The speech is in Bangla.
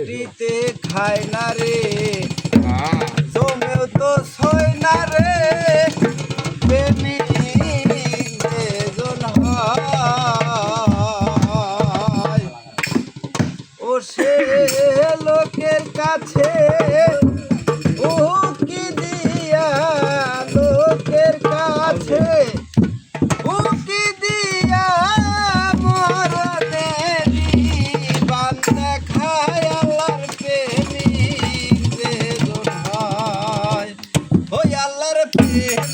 মাটিতে খায় না রে। জমেও তো ছয় না রে। ও সে লোকের কাছে yeah.